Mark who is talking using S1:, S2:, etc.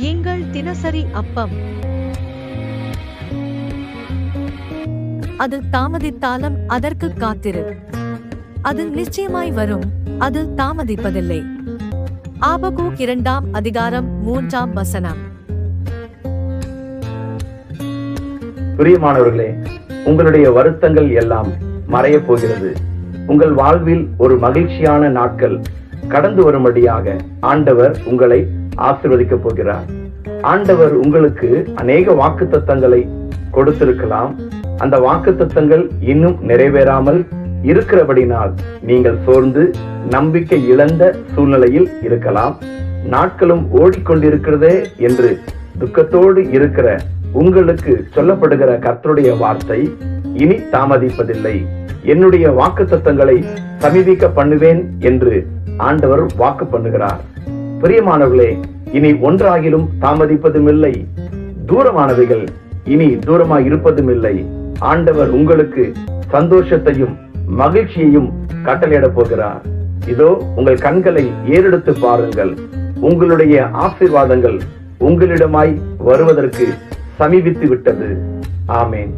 S1: எங்கள் தினசரி அப்பம்.
S2: அது தாமதித்தாலும் அதற்கு காத்திரு. அது நிச்சயமாய் வரும். அது தாமதிப்பதில்லை. ஆபகூக் இரண்டாம் அதிகாரம் மூன்றாம் வசனம்.
S3: பிரியமானவர்களே உங்களுடைய வருத்தங்கள் எல்லாம் மறைய போகிறது. உங்கள் வாழ்வில் ஒரு மகிழ்ச்சியான நாட்கள் கடந்து வரும்படியாக ஆண்டவர் உங்களை ஆசீர்வதிக்கப் போகிறார். ஆண்டவர் உங்களுக்கு அநேக வாக்குத்தத்தங்களை கொடுத்திருக்கலாம். அந்த வாக்குத்தத்தங்கள் இன்னும் நிறைவேறாமல் இருக்கிறபடினால் நீங்கள் சோர்ந்து நம்பிக்கை இழந்த சூழ்நிலையில் இருக்கலாம். நாட்களும் ஓடிக்கொண்டிருக்கிறதே என்று துக்கத்தோடு இருக்கிற உங்களுக்கு சொல்லப்படுகிற கர்த்தருடைய வார்த்தை இனி தாமதிப்பதில்லை. என்னுடைய வாக்கு தத்தங்களை சமீபிக்க பண்ணுவேன் என்று ஆண்டவர் வாக்கு பண்ணுகிறார். பிரியமானவர்களே இனி ஒன்றாகிலும் தாமதிப்பதும் இல்லை தூரமானவைகள் இனி தூரமாக இருப்பதும் இல்லை ஆண்டவர் உங்களுக்கு சந்தோஷத்தையும் மகிழ்ச்சியையும் கட்டளையிடப் போகிறார். இதோ உங்கள் கண்களை ஏறெடுத்து பாருங்கள். உங்களுடைய ஆசீர்வாதங்கள் உங்களிடமாய் வருவதற்கு சமீபித்து விட்டது ஆமேன்.